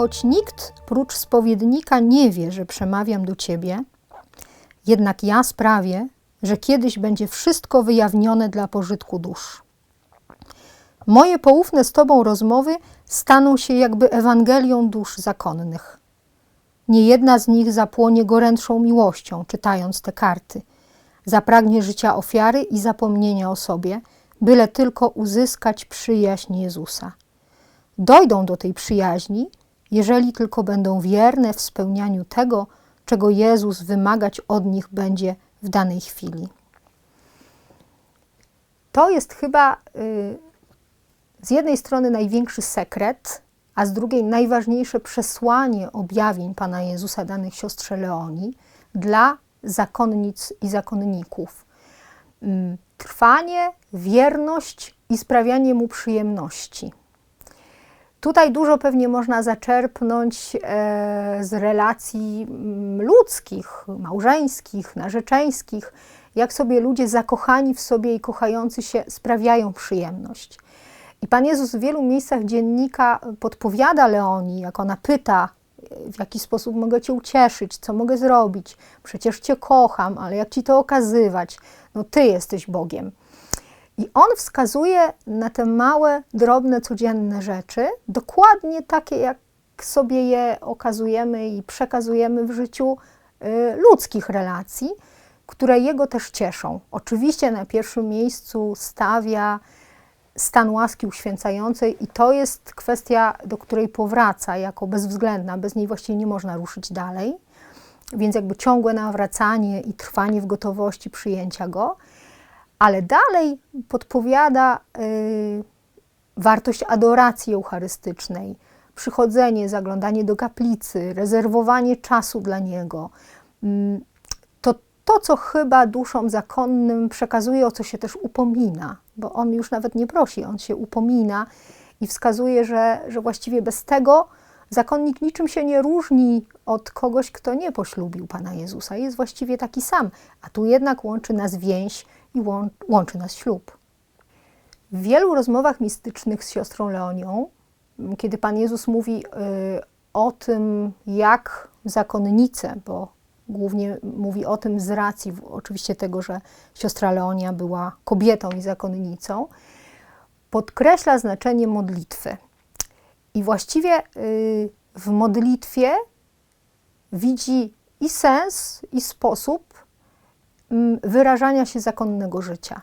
choć nikt prócz spowiednika nie wie, że przemawiam do ciebie, jednak ja sprawię, że kiedyś będzie wszystko wyjawnione dla pożytku dusz. Moje poufne z Tobą rozmowy staną się jakby Ewangelią dusz zakonnych. Nie jedna z nich zapłonie gorętszą miłością, czytając te karty. Zapragnie życia ofiary i zapomnienia o sobie, byle tylko uzyskać przyjaźń Jezusa. Dojdą do tej przyjaźni, jeżeli tylko będą wierne w spełnianiu tego, czego Jezus wymagać od nich będzie w danej chwili. To jest chyba y, z jednej strony największy sekret, a z drugiej najważniejsze przesłanie objawień Pana Jezusa danych siostrze Leoni dla zakonnic i zakonników. Mm, trwanie, wierność i sprawianie mu przyjemności. Tutaj dużo pewnie można zaczerpnąć e, z relacji mm, ludzkich, małżeńskich, narzeczeńskich, jak sobie ludzie zakochani w sobie i kochający się sprawiają przyjemność. I Pan Jezus w wielu miejscach dziennika podpowiada Leonii, jak ona pyta, w jaki sposób mogę Cię ucieszyć, co mogę zrobić. Przecież Cię kocham, ale jak Ci to okazywać? No Ty jesteś Bogiem. I on wskazuje na te małe, drobne, codzienne rzeczy, dokładnie takie, jak sobie je okazujemy i przekazujemy w życiu y, ludzkich relacji, które jego też cieszą. Oczywiście na pierwszym miejscu stawia stan łaski uświęcającej i to jest kwestia, do której powraca jako bezwzględna, bez niej właściwie nie można ruszyć dalej. Więc jakby ciągłe nawracanie i trwanie w gotowości przyjęcia go, ale dalej podpowiada y, wartość adoracji eucharystycznej, przychodzenie, zaglądanie do kaplicy, rezerwowanie czasu dla niego. Mm, to to, co chyba duszom zakonnym przekazuje, o co się też upomina, bo on już nawet nie prosi, on się upomina i wskazuje, że, że właściwie bez tego zakonnik niczym się nie różni od kogoś, kto nie poślubił Pana Jezusa. Jest właściwie taki sam, a tu jednak łączy nas więź i łączy nas ślub. W wielu rozmowach mistycznych z siostrą Leonią, kiedy Pan Jezus mówi y, o tym, jak zakonnice, bo głównie mówi o tym z racji oczywiście tego, że siostra Leonia była kobietą i zakonnicą, podkreśla znaczenie modlitwy. I właściwie y, w modlitwie widzi i sens, i sposób mm, wyrażania się zakonnego życia.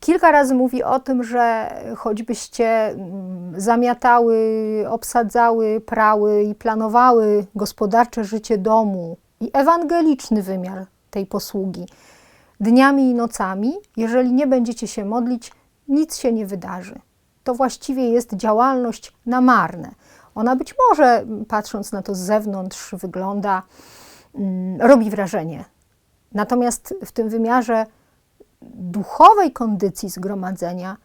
Kilka razy mówi o tym, że choćbyście mm, zamiatały, obsadzały, prały i planowały gospodarcze życie domu i ewangeliczny wymiar tej posługi dniami i nocami, jeżeli nie będziecie się modlić, nic się nie wydarzy. To właściwie jest działalność na marne. Ona być może, patrząc na to z zewnątrz, wygląda, mm, robi wrażenie. Natomiast w tym wymiarze duchowej kondycji zgromadzenia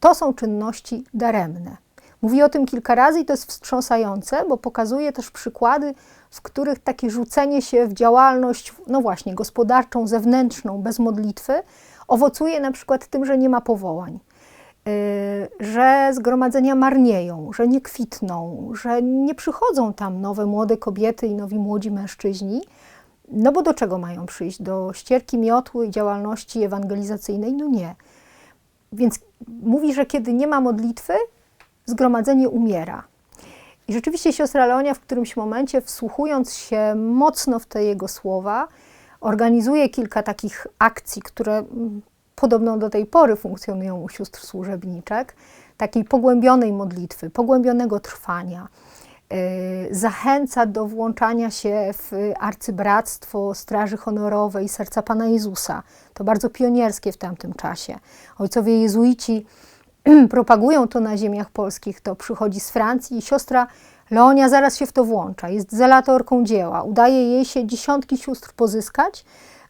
to są czynności daremne. Mówi o tym kilka razy i to jest wstrząsające, bo pokazuje też przykłady, w których takie rzucenie się w działalność, no właśnie, gospodarczą, zewnętrzną, bez modlitwy, owocuje na przykład tym, że nie ma powołań, że zgromadzenia marnieją, że nie kwitną, że nie przychodzą tam nowe młode kobiety i nowi młodzi mężczyźni, no bo do czego mają przyjść? Do ścierki miotły i działalności ewangelizacyjnej? No nie. Więc mówi, że kiedy nie ma modlitwy, zgromadzenie umiera. I rzeczywiście siostra Leonia w którymś momencie, wsłuchując się mocno w te jego słowa, organizuje kilka takich akcji, które mm, podobno do tej pory funkcjonują u sióstr służebniczek, takiej pogłębionej modlitwy, pogłębionego trwania, Y, zachęca do włączania się w arcybractwo Straży Honorowej Serca Pana Jezusa. To bardzo pionierskie w tamtym czasie. Ojcowie jezuici propagują to na ziemiach polskich, to przychodzi z Francji i siostra Leonia zaraz się w to włącza. Jest zelatorką dzieła. Udaje jej się dziesiątki sióstr pozyskać,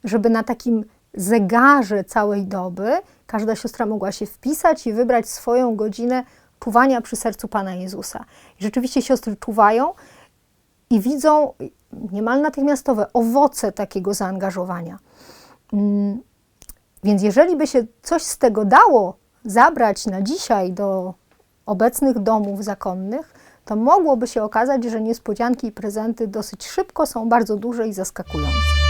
żeby na takim zegarze całej doby każda siostra mogła się wpisać i wybrać swoją godzinę czuwania przy sercu Pana Jezusa. I rzeczywiście siostry czuwają i widzą niemal natychmiastowe owoce takiego zaangażowania. Mm, więc jeżeli by się coś z tego dało zabrać na dzisiaj do obecnych domów zakonnych, to mogłoby się okazać, że niespodzianki i prezenty dosyć szybko są bardzo duże i zaskakujące.